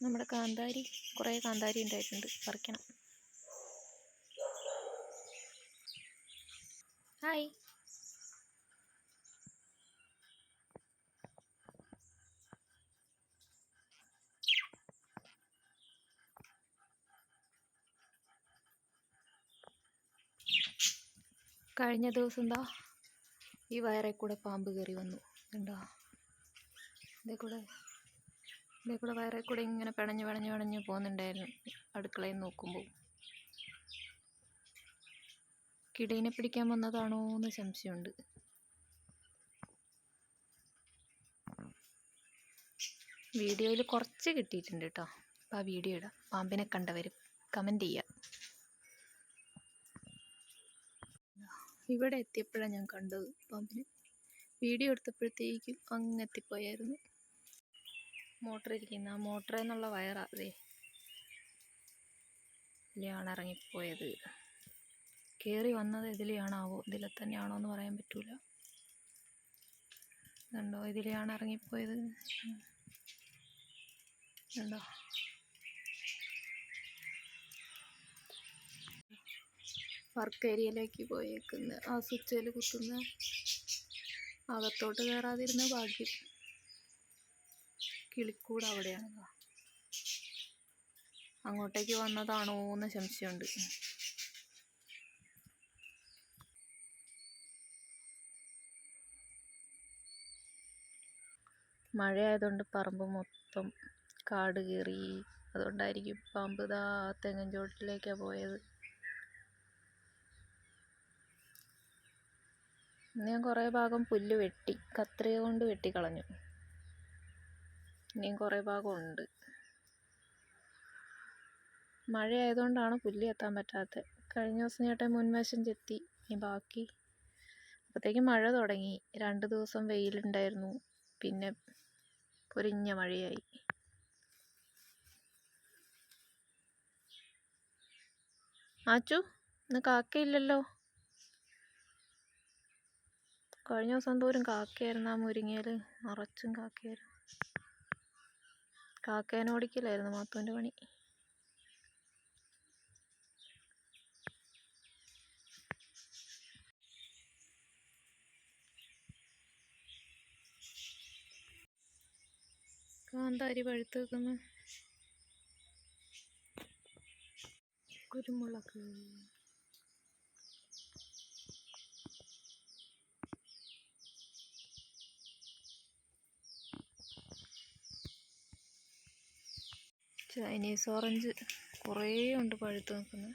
നമ്മുടെ കാന്താരി കുറേ കാന്താരി ഉണ്ടായിട്ടുണ്ട്. പറിക്കണം. ഹായ്. കഴിഞ്ഞ ദിവസം എന്താ ഈ വയറെ കൂടെ പാമ്പ് കയറി വന്നു. എന്താ ഇതേ കൂടെ ഇതേ കൂടെ വയറിൽ കൂടെ ഇങ്ങനെ പിണഞ്ഞ് പിണഞ്ഞ് പിണഞ്ഞ് പോകുന്നുണ്ടായിരുന്നു. അടുക്കളയിൽ നോക്കുമ്പോൾ. കിടീനെ പിടിക്കാൻ വന്നതാണോ എന്ന് സംശയമുണ്ട്. വീഡിയോയിൽ കുറച്ച് കിട്ടിയിട്ടുണ്ട് കേട്ടോ. അപ്പോൾ ആ വീഡിയോ ഇടാം. പാമ്പിനെ കണ്ടവർ കമന്റ് ചെയ്യാം. ഇവിടെ എത്തിയപ്പോഴാണ് ഞാൻ കണ്ടത് പാമ്പിനെ. വീഡിയോ എടുത്തപ്പോഴത്തേക്കും അങ്ങ് എത്തിപ്പോയായിരുന്നു. മോട്ടർ ഇരിക്കുന്ന ആ മോട്ടറിൽ നിന്നുള്ള വയറാ അതെ ഇതിലെയാണ് ഇറങ്ങിപ്പോയത്. കയറി വന്നത് ഇതിലെയാണാവോ? ഇതിലെ തന്നെയാണോ എന്ന് പറയാൻ പറ്റൂല. ഇതുണ്ടോ? ഇതിലെയാണ് ഇറങ്ങിപ്പോയത്. ഉണ്ടോ വർക്ക് ഏരിയയിലേക്ക് പോയേക്കുന്ന. ആ സ്വിച്ചിൽ കുത്തുന്ന. അകത്തോട്ട് കയറാതിരുന്ന ഭാഗ്യം. കിളിക്കൂട് അവിടെയാണ് അങ്ങോട്ടേക്ക് വന്നതാണോ എന്ന് സംശയമുണ്ട് മഴയായതുകൊണ്ട് പറമ്പ് മൊത്തം കാട് കയറി അതുകൊണ്ടായിരിക്കും പാമ്പ് ഇതാ തെങ്ങൻ ചോട്ടിലേക്കാണ് പോയത്. ഞാൻ കുറേ ഭാഗം പുല്ല് വെട്ടി കത്രിക കൊണ്ട് വെട്ടിക്കളഞ്ഞു. ഇനിയും കുറേ ഭാഗമുണ്ട്. മഴയായതുകൊണ്ടാണ് പുല്ല് എത്താൻ പറ്റാത്തത്. കഴിഞ്ഞ ദിവസം ചേട്ടൻ മുൻവശം ചെത്തി. ഇനി ബാക്കി. അപ്പോഴത്തേക്കും മഴ തുടങ്ങി. രണ്ട് ദിവസം വെയിലുണ്ടായിരുന്നു. പിന്നെ പൊരിഞ്ഞ മഴയായി. ആച്ചു ഇന്ന് കാക്കയില്ലല്ലോ? കഴിഞ്ഞ ദിവസം തോറും കാക്കയായിരുന്നു ആ മുരിങ്ങയിൽ നിറച്ചും കാക്കയായിരുന്നു. കാക്കേനെ ഓടിക്കലായിരുന്നു മാത്തുവിന്റെ പണി. കാന്താരി പഴുത്ത് വെക്കുന്നു? കുരുമുളക്. ചൈനീസ് ഓറഞ്ച് കുറേ ഉണ്ട് പഴുത്ത് നോക്കുന്നത്.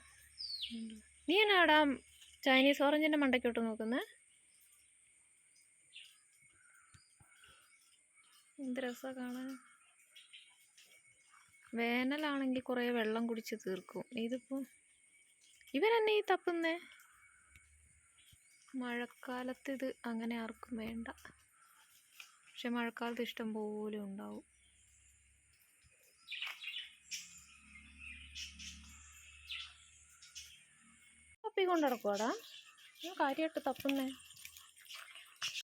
നീ എന്നാടാ ചൈനീസ് ഓറഞ്ചിന്റെ മണ്ടയ്ക്കോട്ട് നോക്കുന്നത് എന്ത് രസമാണ് കാണാൻ. വേനലാണെങ്കിൽ കുറേ വെള്ളം കുടിച്ച് തീർക്കും. ഇതിപ്പോൾ ഇവരെന്നെ ഈ തപ്പുന്നേ? മഴക്കാലത്ത് ഇത് അങ്ങനെ ആർക്കും വേണ്ട. പക്ഷെ മഴക്കാലത്ത് ഇഷ്ടം പോലെ ഉണ്ടാവും. തപ്പിക്കൊണ്ട് നടക്കുവാടാ ഞാൻ കാര്യമായിട്ട് തപ്പുന്നേ.